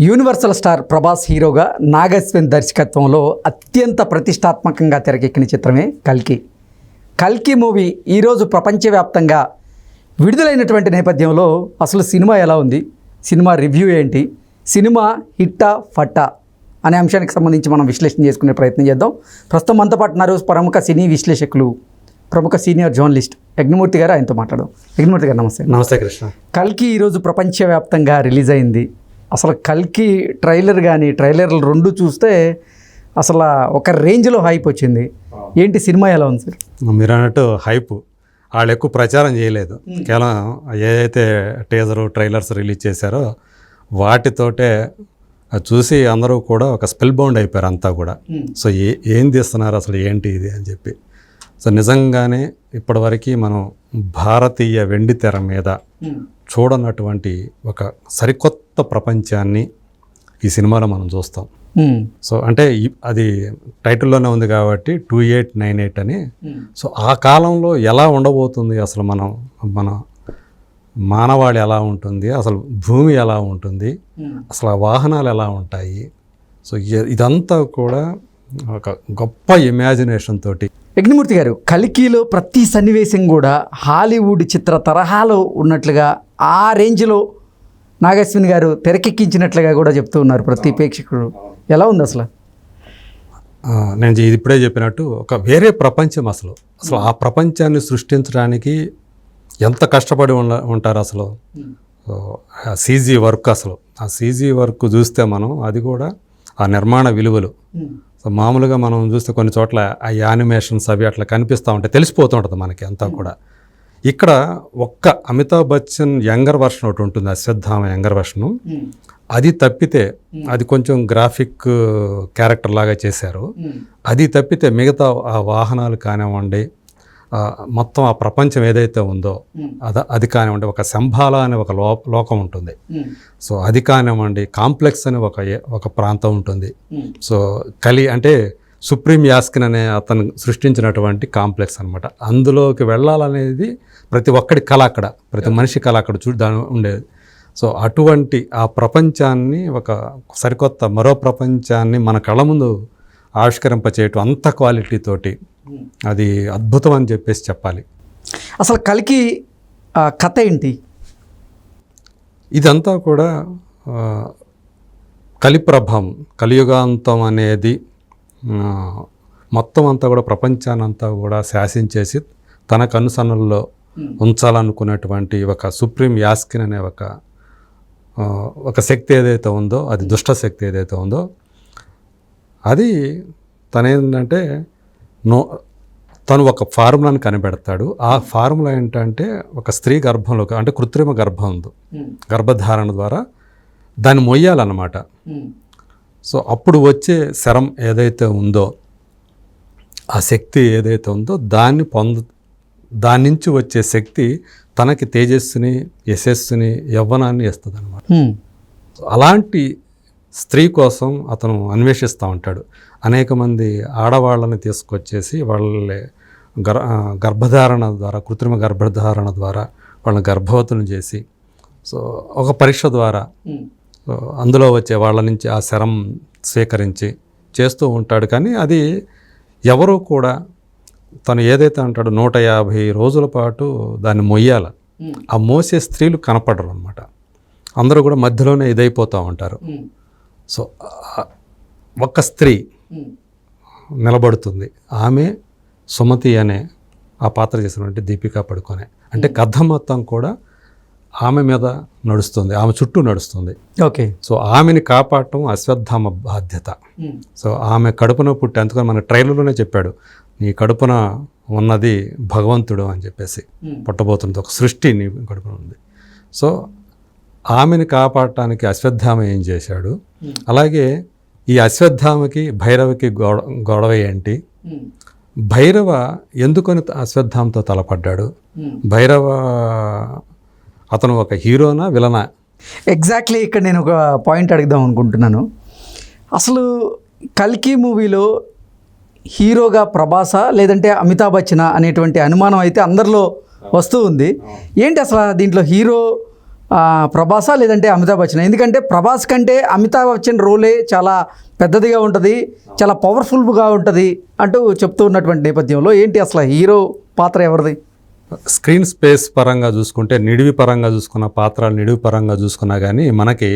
Universal star Prabhas హీరోగా నాగశ్విన్ దర్శకత్వంలో అత్యంత ప్రతిష్టాత్మకంగా తెరకెక్కిన చిత్రమే కల్కి. కల్కి మూవీ ఈరోజు ప్రపంచవ్యాప్తంగా విడుదలైనటువంటి నేపథ్యంలో అసలు సినిమా ఎలా ఉంది? సినిమా రివ్యూ ఏంటి? సినిమా హిట్టా ఫట్టా అనే అంశానికి సంబంధించి మనం విశ్లేషణ చేసుకునే ప్రయత్నం చేద్దాం. ప్రస్తుతం మనతో పాటు ఉన్నారు ప్రముఖ సినీ విశ్లేషకులు ప్రముఖ సీనియర్ జర్నలిస్ట్ యజ్ఞమూర్తి గారు. ఆయనతో మాట్లాడదాం. యజ్ఞమూర్తి గారు నమస్తే. నమస్తే కృష్ణ. కల్కి ఈరోజు ప్రపంచవ్యాప్తంగా రిలీజ్ అయింది. అసలు కల్కి ట్రైలర్ కానీ ట్రైలర్లు రెండు చూస్తే అసలు ఒక రేంజ్లో హైప్ వచ్చింది. ఏంటి సినిమా ఎలా ఉంది సార్? మీరు అన్నట్టు హైప్. వాళ్ళు ఎక్కువ ప్రచారం చేయలేదు. కేవలం ఏదైతే టీజరు ట్రైలర్స్ రిలీజ్ చేశారో వాటితోటే చూసి అందరూ కూడా ఒక స్పెల్ బౌండ్ అయిపోయారు అంతా కూడా. సో ఏ ఏం తీస్తున్నారు అసలు ఏంటి ఇది అని చెప్పి. సో నిజంగానే ఇప్పటివరకు మనం భారతీయ వెండి తెర మీద చూడనటువంటి ఒక సరికొత్త ప్రపంచాన్ని ఈ సినిమాలో మనం చూస్తాం. సో అంటే అది టైటిల్లోనే ఉంది కాబట్టి టూ ఎయిట్ నైన్ ఎయిట్ అని. సో ఆ కాలంలో ఎలా ఉండబోతుంది అసలు మనం మన మానవాళి ఎలా ఉంటుంది అసలు భూమి ఎలా ఉంటుంది అసలు వాహనాలు ఎలా ఉంటాయి. సో ఇదంతా కూడా ఒక గొప్ప ఇమాజినేషన్ తోటి యజ్ఞమూర్తి గారు కల్కిలో ప్రతి సన్నివేశం కూడా హాలీవుడ్ చిత్ర తరహాలో ఉన్నట్లుగా ఆ రేంజ్లో నాగశ్విన్ గారు తెరకెక్కించినట్లుగా కూడా చెప్తూ ఉన్నారు ప్రతి ప్రేక్షకుడు ఎలా ఉంది అసలు? నేను ఇది ఇప్పుడే చెప్పినట్టు ఒక వేరే ప్రపంచం అసలు. అసలు ఆ ప్రపంచాన్ని సృష్టించడానికి ఎంత కష్టపడి ఉంటారు అసలు? సీజీ వర్క్ అసలు. ఆ సీజీ వర్క్ చూస్తే మనం అది కూడా ఆ నిర్మాణ విలువలు. సో మామూలుగా మనం చూస్తే కొన్ని చోట్ల ఆ యానిమేషన్స్ అవి అట్లా కనిపిస్తూ ఉంటాయి తెలిసిపోతూ ఉంటుంది మనకి అంతా కూడా. ఇక్కడ ఒక్క అమితాబ్ బచ్చన్ యంగర్ వర్షన్ ఒకటి ఉంటుంది అశ్వత్థామ యంగర్ వర్షను. అది తప్పితే అది కొంచెం గ్రాఫిక్ క్యారెక్టర్ లాగా చేశారు. అది తప్పితే మిగతా ఆ వాహనాలు కానివ్వండి మొత్తం ఆ ప్రపంచం ఏదైతే ఉందో అద అది కానివ్వండి ఒక శంభాల అనే ఒక లో లోకం ఉంటుంది. సో అది కానివ్వండి కాంప్లెక్స్ అని ఒక ఒక ప్రాంతం ఉంటుంది. సో కలి అంటే సుప్రీం యాస్కిన్ అనే అతను సృష్టించినటువంటి కాంప్లెక్స్ అనమాట అందులోకి వెళ్ళాలనేది ప్రతి ఒక్కడి కళ అక్కడ ప్రతి మనిషి కళ అక్కడ చూ దాని ఉండేది. సో అటువంటి ఆ ప్రపంచాన్ని ఒక సరికొత్త మరో ప్రపంచాన్ని మన కళ్ళ ముందు ఆవిష్కరింపచేయటం అంత క్వాలిటీ తోటి అది అద్భుతం అని చెప్పేసి చెప్పాలి. అసలు కల్కి కథ ఏంటి? ఇదంతా కూడా ఆ, కలిప్రభం కలియుగాంతం అనేది మొత్తం అంతా కూడా ప్రపంచానంతా కూడా శాసించేసి తన కనుసన్నల్లో ఉంచాలనుకున్నటువంటి ఒక సుప్రీం యాస్కిన్ అనే ఒక ఒక శక్తి ఏదైతే ఉందో అది దుష్ట శక్తి ఏదైతే ఉందో అది తనేంటంటే నో తను ఒక ఫార్ములాని కనిపెడతాడు. ఆ ఫార్ములా ఏంటంటే ఒక స్త్రీ గర్భంలో అంటే కృత్రిమ గర్భం ఉంది. గర్భధారణ ద్వారా దాన్ని మొయ్యాలన్నమాట. సో అప్పుడు వచ్చే శరం ఏదైతే ఉందో ఆ శక్తి ఏదైతే ఉందో దాన్ని పొంద దాని నుంచి వచ్చే శక్తి తనకి తేజస్సుని యశస్సుని యవ్వనాన్ని ఇస్తుంది అనమాట. అలాంటి స్త్రీ కోసం అతను అన్వేషిస్తూ ఉంటాడు. అనేక మంది ఆడవాళ్ళని తీసుకొచ్చేసి వాళ్ళ గర్ గర్భధారణ ద్వారా కృత్రిమ గర్భధారణ ద్వారా వాళ్ళని గర్భవతులను చేసి సో ఒక పరీక్ష ద్వారా అందులో వచ్చే వాళ్ళ నుంచి ఆ శరం స్వీకరించి చేస్తూ ఉంటాడు. కానీ అది ఎవరు కూడా తను ఏదైతే అంటాడో నూట యాభై రోజుల పాటు దాన్ని మొయ్యాల. ఆ మోసే స్త్రీలు కనపడరు అనమాట అందరూ కూడా మధ్యలోనే ఇదైపోతూ ఉంటారు. సో ఒక్క స్త్రీ నిలబడుతుంది. ఆమె సుమతి అనే ఆ పాత్ర చేసినటువంటి దీపికా పడుకొనే. అంటే కథ మొత్తం కూడా ఆమె మీద నడుస్తుంది ఆమె చుట్టూ నడుస్తుంది. ఓకే. సో ఆమెని కాపాడటం అశ్వత్థామ బాధ్యత. సో ఆమె కడుపున పుట్టి అందుకని మన ట్రైలర్లోనే చెప్పాడు నీ కడుపున ఉన్నది భగవంతుడు అని చెప్పేసి. పుట్టబోతుంది ఒక సృష్టి నీ కడుపున ఉంది. సో ఆమెని కాపాడటానికి అశ్వత్థామ ఏం చేశాడు అలాగే ఈ అశ్వత్థామకి భైరవకి గొడ గొడవ ఏంటి? భైరవ ఎందుకని అశ్వత్థామతో తలపడ్డాడు? భైరవ అతను ఒక హీరోనా విలనా? ఎగ్జాక్ట్లీ ఇక్కడ నేను ఒక పాయింట్ అడుగుదాం అనుకుంటున్నాను. అసలు కల్కి మూవీలో హీరోగా ప్రభాస లేదంటే అమితాబ్ బచ్చన అనేటువంటి అనుమానం అయితే అందరిలో వస్తూ ఉంది. ఏంటి అసలు దీంట్లో హీరో ప్రభాసా లేదంటే అమితాబ్ బచ్చన్. ఎందుకంటే ప్రభాస్ కంటే అమితాబ్ బచ్చన్ రోలే చాలా పెద్దదిగా ఉంటుంది చాలా పవర్ఫుల్గా ఉంటుంది అంటూ చెప్తూ ఉన్నటువంటి నేపథ్యంలో ఏంటి అసలు హీరో పాత్ర ఎవరిది? స్క్రీన్ స్పేస్ పరంగా చూసుకుంటే నిడివి పరంగా చూసుకున్న పాత్రలు నిడివి పరంగా చూసుకున్నా కానీ మనకి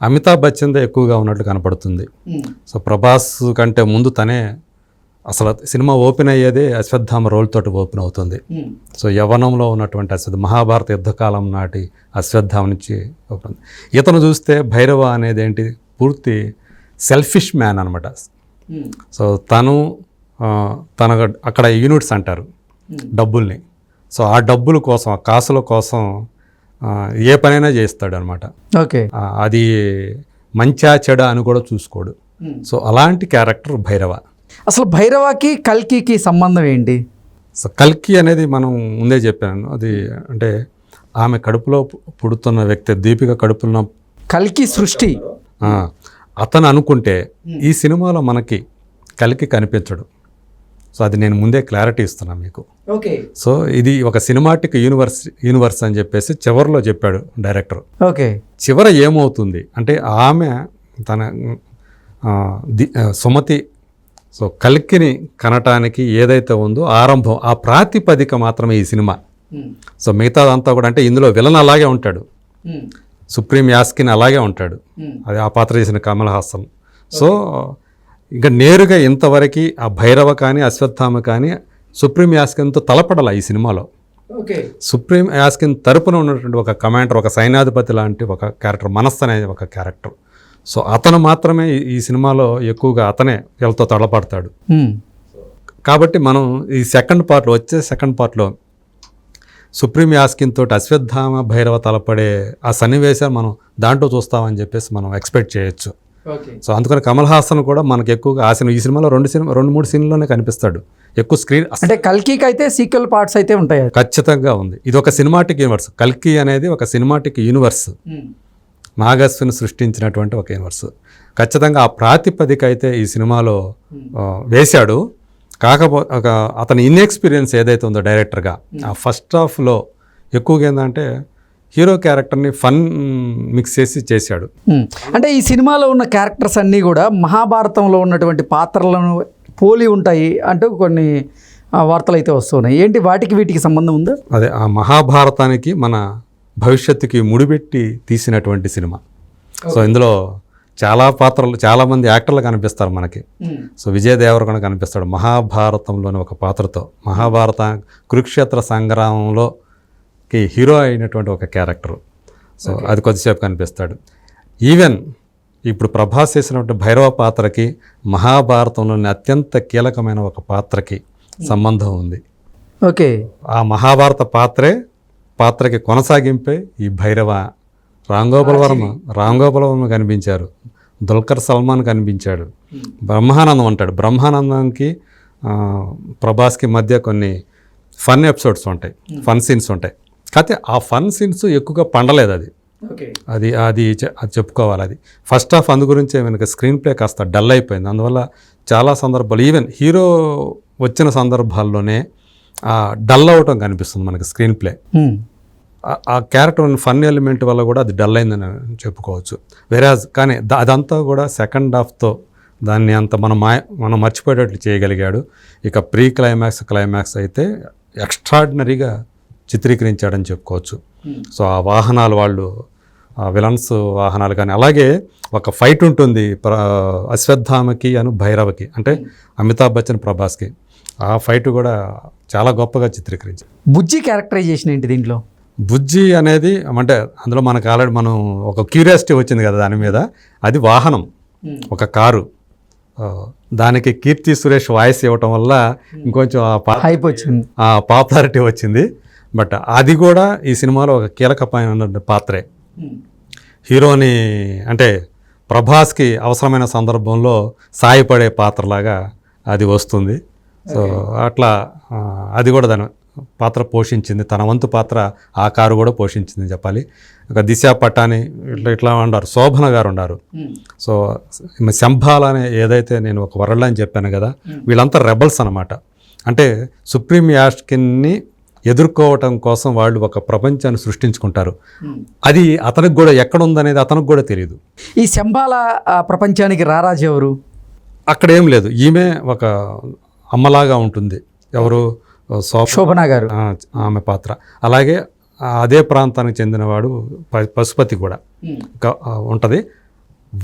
అమితాబ్ బచ్చన్దే ఎక్కువగా ఉన్నట్లు కనపడుతుంది. సో ప్రభాస్ కంటే ముందు తనే అసలు సినిమా ఓపెన్ అయ్యేదే అశ్వత్థామ రోల్ తోటి ఓపెన్ అవుతుంది. సో యవనంలో ఉన్నటువంటి అశ్వత్ మహాభారత యుద్ధకాలం నాటి అశ్వత్థామ నుంచి ఓపెన్. ఇతను చూస్తే భైరవ అనేది ఏంటి పూర్తి సెల్ఫిష్ మ్యాన్ అనమాట సో తను తన అక్కడ యూనిట్స్ అంటారు డబ్బుల్ని. సో ఆ డబ్బుల కోసం ఆ కాసుల కోసం ఏ పనైనా చేస్తాడు అనమాట ఓకే అది మంచా చెడ అని కూడా చూసుకోడు. సో అలాంటి క్యారెక్టర్ భైరవ. అసలు భైరవాకి కల్కికి సంబంధం ఏంటి? సో కల్కి అనేది మనం ముందే చెప్పాను. అది అంటే ఆమె కడుపులో పుడుతున్న వ్యక్తి దీపిక కడుపులో కల్కి సృష్టి. అతను అనుకుంటే ఈ సినిమాలో మనకి కలికి కనిపించడు. సో అది నేను ముందే క్లారిటీ ఇస్తున్నాను మీకు. ఓకే. సో ఇది ఒక సినిమాటిక్ యూనివర్స్ యూనివర్స్ అని చెప్పేసి చివరిలో చెప్పాడు డైరెక్టర్. ఓకే. చివర ఏమవుతుంది? అంటే ఆమె తన సుమతి సో కల్కిని కనటానికి ఏదైతే ఉందో ఆరంభం ఆ ప్రాతిపదిక మాత్రమే ఈ సినిమా. సో మిగతాదంతా కూడా అంటే ఇందులో విలన్ అలాగే ఉంటాడు. సుప్రీం యాస్కిన్ అలాగే ఉంటాడు. అది ఆ పాత్ర చేసిన కమల్ హాసన్. సో ఇంకా నేరుగా ఇంతవరకు ఆ భైరవ కానీ అశ్వత్థామ కానీ సుప్రీం యాస్కిన్తో తలపడాల ఈ సినిమాలో. సుప్రీం యాస్కిన్ తరపున ఉన్నటువంటి ఒక కమాండర్ ఒక సైన్యాధిపతి లాంటి ఒక క్యారెక్టర్ మనస్ అనే ఒక క్యారెక్టర్. సో అతను మాత్రమే ఈ- సినిమాలో ఎక్కువగా అతనే వీళ్ళతో తడపడతాడు. కాబట్టి మనం ఈ సెకండ్ పార్ట్లో వచ్చే సెకండ్ పార్ట్లో సుప్రీం యాస్కిన్ తోటి అశ్వత్థామ భైరవ తలపడే ఆ సన్నివేశాలు మనం దాంట్లో చూస్తామని చెప్పేసి మనం ఎక్స్పెక్ట్ చేయొచ్చు. సో అందుకని కమల్ హాసన్ కూడా మనకి ఎక్కువగా ఆ సినిమా ఈ సినిమాలో రెండు సినిమా రెండు మూడు సీన్లోనే కనిపిస్తాడు. ఎక్కువ స్క్రీన్ అంటే కల్కికి అయితే సీక్వెల్ పార్ట్స్ అయితే ఉంటాయి. ఖచ్చితంగా ఉంది. ఇది ఒక సినిమాటిక్ యూనివర్స్. కల్కి అనేది ఒక సినిమాటిక్ యూనివర్స్. నాగస్విని సృష్టించినటువంటి ఒక యూనివర్స్. ఖచ్చితంగా ఆ ప్రాతిపదిక అయితే ఈ సినిమాలో ఆ, వేశాడు. కాకపోతే ఒక అతని ఇన్ఎక్స్పీరియన్స్ ఏదైతే ఉందో డైరెక్టర్గా ఆ ఫస్ట్ హాఫ్లో ఎక్కువగా ఏంటంటే హీరో క్యారెక్టర్ని ఫన్ మిక్స్ చేసి చేశాడు. ఉమ్. అంటే ఈ సినిమాలో ఉన్న క్యారెక్టర్స్ అన్నీ కూడా మహాభారతంలో ఉన్నటువంటి పాత్రలను పోలి ఉంటాయి అంటూ కొన్ని వార్తలు అయితే వస్తున్నాయి ఏంటి వాటికి వీటికి సంబంధం ఉందా? అదే ఆ మహాభారతానికి మన భవిష్యత్తుకి ముడిపెట్టి తీసినటువంటి సినిమా. సో ఇందులో చాలా పాత్రలు చాలామంది యాక్టర్లు కనిపిస్తారు మనకి. సో విజయ్ దేవరకొండ కనిపిస్తాడు. మహాభారతంలోని ఒక పాత్రతో మహాభారత కురుక్షేత్ర సంగ్రామంలోకి హీరో అయినటువంటి ఒక క్యారెక్టర్. సో అది కొద్దిసేపు కనిపిస్తాడు. ఈవెన్ ఇప్పుడు ప్రభాస్ చేసినటువంటి భైరవ పాత్రకి మహాభారతంలోని అత్యంత కీలకమైన ఒక పాత్రకి సంబంధం ఉంది. ఓకే. ఆ మహాభారత పాత్రే పాత్రకి కొనసాగింపే ఈ భైరవ రాంగోపాల్ వర్మ రాంగోపాల్ వర్మ కనిపించారు. దుల్కర్ సల్మాన్ కనిపించాడు. బ్రహ్మానందం అంటాడు. బ్రహ్మానందంకి ప్రభాస్కి మధ్య కొన్ని ఫన్ ఎపిసోడ్స్ ఉంటాయి. ఫన్ సీన్స్ ఉంటాయి. కాకపోతే ఆ ఫన్ సీన్స్ ఎక్కువగా పండలేదు అది. అది అది అది చెప్పుకోవాలి అది. ఫస్ట్ హాఫ్ అందు గురించే వెనక స్క్రీన్ ప్లే కాస్త డల్ అయిపోయింది. అందువల్ల చాలా సందర్భాలు ఈవెన్ హీరో వచ్చిన సందర్భాల్లోనే డల్ అవటం కనిపిస్తుంది మనకి స్క్రీన్ ప్లే. ఆ- క్యారెక్టర్ ఫన్ ఎలిమెంట్ వల్ల కూడా అది డల్ అయిందని చెప్పుకోవచ్చు. వేరాజ్ కానీ ద- అదంతా కూడా సెకండ్ హాఫ్తో దాన్ని అంత మనం మాయ మనం మర్చిపోయేటట్లు చేయగలిగాడు. ఇక ప్రీ క్లైమాక్స్ క్లైమాక్స్ అయితే ఎక్స్ట్రాడినరీగా చిత్రీకరించాడని చెప్పుకోవచ్చు. సో ఆ వాహనాలు వాళ్ళు ఆ విలన్స్ వాహనాలు కానీ అలాగే ఒక ఫైట్ ఉంటుంది ప్ర అశ్వత్థామకి అను భైరవకి అంటే అమితాబ్ బచ్చన్ ప్రభాస్కి. ఆ ఫైట్ కూడా చాలా గొప్పగా చిత్రీకరించారు బుజ్జి క్యారెక్టరైజేషన్ ఏంటి దీంట్లో? బుజ్జి అనేది అంటే అందులో మనకు ఆల్రెడీ మనం ఒక క్యూరియాసిటీ వచ్చింది కదా దాని మీద. అది వాహనం ఒక కారు. ఆ, దానికి కీర్తి సురేష్ వాయిస్ ఇవ్వటం వల్ల ఇంకొంచెం ఆ పా హైప్ వచ్చింది. ఆ పాపులారిటీ వచ్చింది. బట్ అది కూడా ఈ సినిమాలో ఒక కీలకమైన పాత్రే. హీరోని అంటే ప్రభాస్కి అవసరమైన సందర్భంలో సాయపడే పాత్రలాగా అది వస్తుంది. సో అట్లా అది కూడా దాని పాత్ర పోషించింది. తన వంతు పాత్ర ఆ కారు కూడా పోషించింది చెప్పాలి. ఒక దిశ పట్టాని ఇట్లా ఇట్లా ఉన్నారు శోభన గారు ఉన్నారు. సో శంభాల అనే ఏదైతే నేను ఒక వరల్డ్ అని చెప్పాను కదా వీళ్ళంతా రెబల్స్ అనమాట అంటే సుప్రీం యాష్కిన్ని ఎదుర్కోవటం కోసం వాళ్ళు ఒక ప్రపంచాన్ని సృష్టించుకుంటారు. అది అతనికి కూడా ఎక్కడ ఉందనేది అతనికి కూడా తెలియదు ఈ శంబాల ప్రపంచానికి రారాజు ఎవరు? అక్కడ ఏం లేదు. ఈమె ఒక అమ్మలాగా ఉంటుంది. ఎవరు? శోభన గారు. ఆ, ఆమె పాత్ర. అలాగే అదే ప్రాంతానికి చెందినవాడు ప- పశుపతి కూడా. ఉంటది.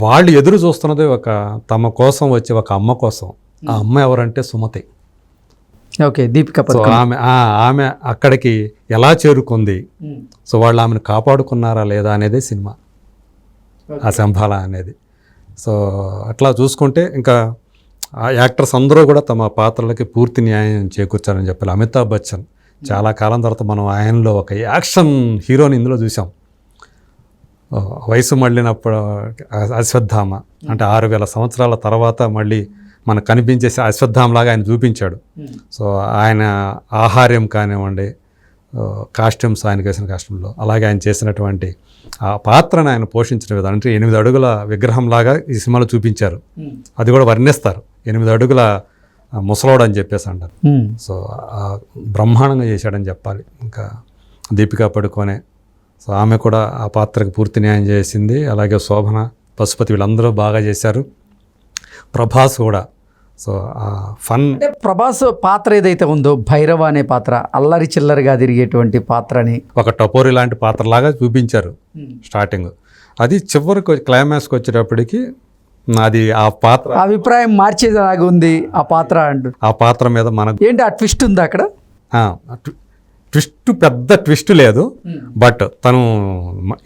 వాళ్ళు ఎదురు చూస్తున్నది ఒక తమ కోసం వచ్చే ఒక అమ్మ కోసం. ఆ అమ్మ ఎవరంటే సుమతి. ఓకే దీపిక ఆమె ఆ, ఆమె అక్కడికి ఎలా చేరుకుంది? సో వాళ్ళు ఆమెను కాపాడుకున్నారా లేదా అనేదే సినిమా. ఆ శంభాల అనేది. సో అట్లా చూసుకుంటే ఇంకా ఆ యాక్టర్స్ అందరూ కూడా తమ పాత్రలకి పూర్తి న్యాయం చేకూర్చారని చెప్పాలి. అమితాబ్ బచ్చన్ చాలా కాలం తర్వాత మనం ఆయనలో ఒక యాక్షన్ హీరోని ఇందులో చూసాం వయసు మళ్ళినప్పుడు అశ్వత్థామ అంటే ఆరు వేల సంవత్సరాల తర్వాత మళ్ళీ మనకు కనిపించే అశ్వత్థామలాగా ఆయన చూపించాడు. సో ఆయన ఆహార్యం కానివ్వండి కాస్ట్యూమ్స్ ఆయనకి వేసిన కాస్ట్యూమ్లో అలాగే ఆయన చేసినటువంటి ఆ పాత్రను ఆయన పోషించిన విధానం అంటే ఎనిమిది అడుగుల విగ్రహంలాగా ఈ సినిమాలో చూపించారు. అది కూడా వర్ణిస్తారు. ఎనిమిది అడుగుల ముసలోడు అని చెప్పేసి అంటారు. సో బ్రహ్మాండంగా చేశాడని చెప్పాలి. ఇంకా దీపికా పడుకోనే. సో ఆమె కూడా ఆ పాత్రకు పూర్తి న్యాయం చేసింది. అలాగే శోభన పశుపతి వీళ్ళందరూ బాగా చేశారు. ప్రభాస్ కూడా. సో ఆ ఫన్ అంటే ప్రభాస్ పాత్ర ఏదైతే ఉందో భైరవ అనే పాత్ర అల్లరి చిల్లరగా తిరిగేటువంటి పాత్రని ఒక టపోరి లాంటి పాత్రలాగా చూపించారు స్టార్టింగ్. అది చివరికి క్లైమాక్స్కి వచ్చేటప్పటికి అది ఆ పాత్ర అభిప్రాయం మార్చేలాగా ఉంది ఆ పాత్ర అంటూ. ఆ పాత్ర మీద మనకు ఏంటి ఆ ట్విస్ట్ ఉందా అక్కడ? ట్విస్ట్ పెద్ద ట్విస్ట్ లేదు బట్ తను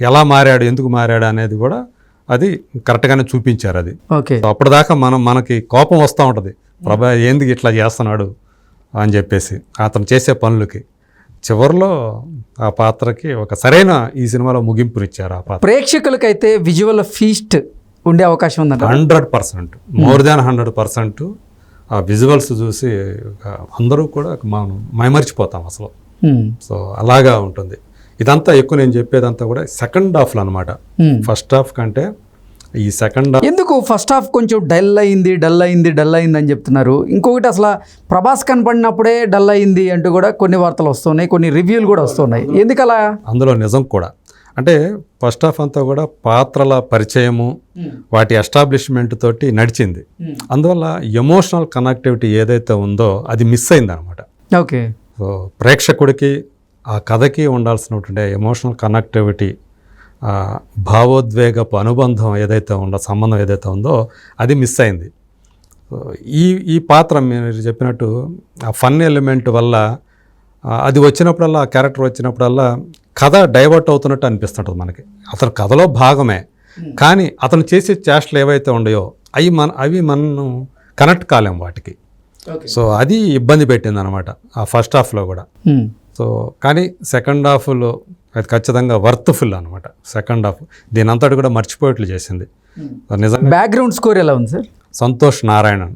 ఎలా మారాడు ఎందుకు మారాడు అనేది కూడా అది కరెక్ట్గానే చూపించారు అది. ఓకే. అప్పటిదాకా మనం మనకి కోపం వస్తూ ఉంటుంది. ప్రభా ఏంది ఇట్లా చేస్తున్నాడు అని చెప్పేసి అతను చేసే పనులకి. చివరిలో ఆ పాత్రకి ఒక సరైన ఈ సినిమాలో ముగింపునిచ్చారు ఆ పాత్ర. ప్రేక్షకులకైతే విజువల్ ఫీస్ట్ ఉండే అవకాశం ఉందంట. Hundred percent. More than hundred percent ఆ విజువల్స్ చూసి అందరూ కూడా మనం మైమర్చిపోతాం అసలు. సో అలాగా ఉంటుంది. ఇదంతా ఎక్కువ నేను చెప్పేదంతా కూడా సెకండ్ హాఫ్లో అనమాట. ఫస్ట్ హాఫ్ కంటే ఈ సెకండ్ హాఫ్ ఎందుకు ఫస్ట్ హాఫ్ కొంచెం డల్ అయింది డల్ అయింది డల్ అయింది అని చెప్తున్నారు? ఇంకొకటి అసలు ప్రభాస్ కనపడినప్పుడే డల్ అయింది అంటూ కూడా కొన్ని వార్తలు వస్తున్నాయి కొన్ని రివ్యూలు కూడా వస్తున్నాయి. ఎందుకు అలా అందులో నిజం కూడా. అంటే ఫస్ట్ హాఫ్ అంతా కూడా పాత్రల పరిచయము వాటి ఎస్టాబ్లిష్మెంట్ తోటి నడిచింది. అందువల్ల ఎమోషనల్ కనెక్టివిటీ ఏదైతే ఉందో అది మిస్ అయింది అనమాట ఓకే. సో ప్రేక్షకుడికి ఆ కథకి ఉండాల్సినటువంటి ఎమోషనల్ కనెక్టివిటీ భావోద్వేగపు అనుబంధం ఏదైతే ఉందో సంబంధం ఏదైతే ఉందో అది మిస్ అయింది. ఈ ఈ పాత్ర మీరు చెప్పినట్టు ఆ ఫన్ ఎలిమెంట్ వల్ల అది వచ్చినప్పుడల్లా ఆ క్యారెక్టర్ వచ్చినప్పుడల్లా కథ డైవర్ట్ అవుతున్నట్టు అనిపిస్తుంటుంది మనకి. అతను కథలో భాగమే. కానీ అతను చేసే చేష్టలు ఏవైతే ఉన్నాయో అవి మన అవి మనం కనెక్ట్ కాలేం వాటికి. సో అది ఇబ్బంది పెట్టింది అనమాట ఆ ఫస్ట్ హాఫ్లో కూడా. సో కానీ సెకండ్ హాఫ్లో అది ఖచ్చితంగా వర్త్ఫుల్ అనమాట సెకండ్ హాఫ్. దీని అంతటి కూడా మర్చిపోయేట్లు చేసింది. నిజంగా బ్యాక్గ్రౌండ్ స్కోర్ ఎలా ఉంది సార్ సంతోష్ నారాయణన్.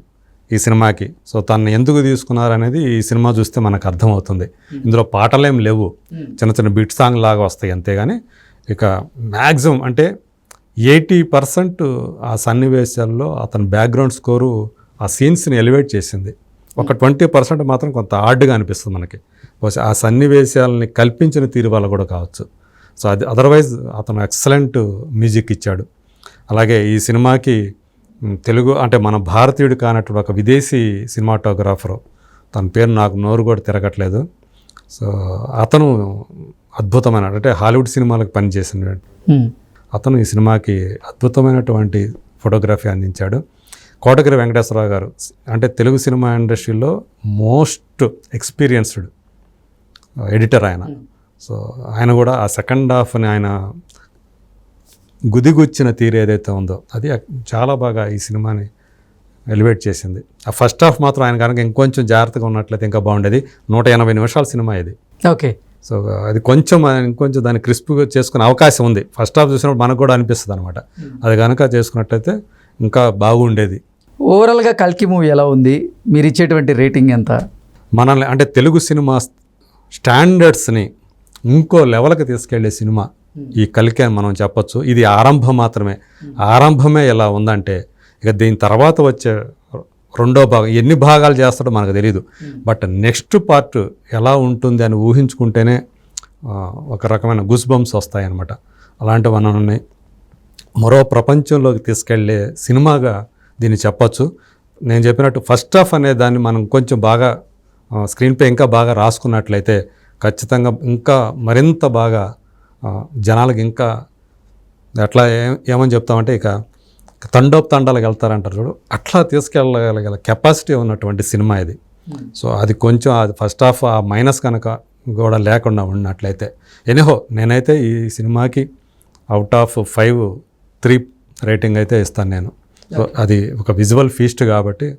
ఈ సినిమాకి. సో తను ఎందుకు తీసుకున్నారనేది ఈ సినిమా చూస్తే మనకు అర్థమవుతుంది. ఇందులో పాటలేం లేవు. చిన్న చిన్న బిట్ సాంగ్ లాగా వస్తాయి అంతేగాని ఇక మ్యాక్సిమం అంటే ఎయిటీ పర్సెంట్ ఆ సన్నివేశాల్లో అతని బ్యాక్గ్రౌండ్ స్కోరు ఆ సీన్స్ని ఎలివేట్ చేసింది. ఒక ట్వంటీ పర్సెంట్ మాత్రం కొంత హార్డ్గా అనిపిస్తుంది మనకి. బహుశా ఆ సన్నివేశాలని కల్పించిన తీరు వల్ల కూడా కావచ్చు. సో అది అదర్వైజ్ అతను ఎక్సలెంట్ మ్యూజిక్ ఇచ్చాడు. అలాగే ఈ సినిమాకి తెలుగు అంటే మన భారతీయుడు కానటువంటి ఒక విదేశీ సినిమాటోగ్రాఫరు. తన పేరు నాకు నోరు కూడా తిరగట్లేదు. సో అతను అద్భుతమైన అంటే హాలీవుడ్ సినిమాలకు పనిచేసిన. అతను ఈ సినిమాకి అద్భుతమైనటువంటి ఫోటోగ్రఫీ అందించాడు. కోటగిరి వెంకటేశ్వరరావు గారు అంటే తెలుగు సినిమా ఇండస్ట్రీలో మోస్ట్ ఎక్స్పీరియన్స్డ్ ఎడిటర్ ఆయన. సో ఆయన కూడా ఆ సెకండ్ హాఫ్ని ఆయన గుదిగుచ్చిన తీరు ఏదైతే ఉందో అది చాలా బాగా ఈ సినిమాని ఎలివేట్ చేసింది. ఆ ఫస్ట్ హాఫ్ మాత్రం ఆయన కనుక ఇంకొంచెం జాగ్రత్తగా ఉన్నట్లయితే ఇంకా బాగుండేది. నూట ఎనభై నిమిషాల సినిమా ఇది. ఓకే. సో అది కొంచెం ఇంకొంచెం దాన్ని క్రిస్ప్గా చేసుకునే అవకాశం ఉంది. ఫస్ట్ హాఫ్ చూసినప్పుడు మనకు కూడా అనిపిస్తుంది అనమాట అది కనుక చేసుకున్నట్లయితే ఇంకా బాగుండేది. ఓవరాల్గా కల్కి మూవీ ఎలా ఉంది? మీరు ఇచ్చేటువంటి రేటింగ్ ఎంత? మనల్ని అంటే తెలుగు సినిమా స్టాండర్డ్స్ని ఇంకో లెవెల్కి తీసుకెళ్ళే సినిమా ఈ కలికి అని మనం చెప్పచ్చు. ఇది ఆరంభం మాత్రమే. ఆరంభమే ఎలా ఉందంటే ఇక దీని తర్వాత వచ్చే రెండో భాగం ఎన్ని భాగాలు చేస్తాడో మనకు తెలియదు బట్ నెక్స్ట్ పార్ట్ ఎలా ఉంటుంది అని ఊహించుకుంటేనే ఒక రకమైన గుస్ బంప్స్ వస్తాయన్నమాట. అలాంటివి అన్నీ ఉన్నాయి. మరో ప్రపంచంలోకి తీసుకెళ్ళే సినిమాగా దీన్ని చెప్పచ్చు. నేను చెప్పినట్టు ఫస్ట్ హాఫ్ అనే దాన్ని మనం కొంచెం బాగా స్క్రీన్పై ఇంకా బాగా రాసుకున్నట్లయితే ఖచ్చితంగా ఇంకా మరింత బాగా జనాలకు ఇంకా ఎట్లా ఏ- ఏమని చెప్తామంటే ఇక తండోప్ తండాలకు వెళ్తారంటారు చూడు. అట్లా తీసుకెళ్ళగల కెపాసిటీ ఉన్నటువంటి సినిమా ఇది. సో అది కొంచెం అది ఫస్ట్ హాఫ్ ఆ మైనస్ కనుక కూడా లేకుండా ఉన్నట్లయితే. ఎనిహో నేనైతే ఈ సినిమాకి out of five three rating అయితే ఇస్తాను నేను. సో అది ఒక విజువల్ ఫీస్ట్ కాబట్టి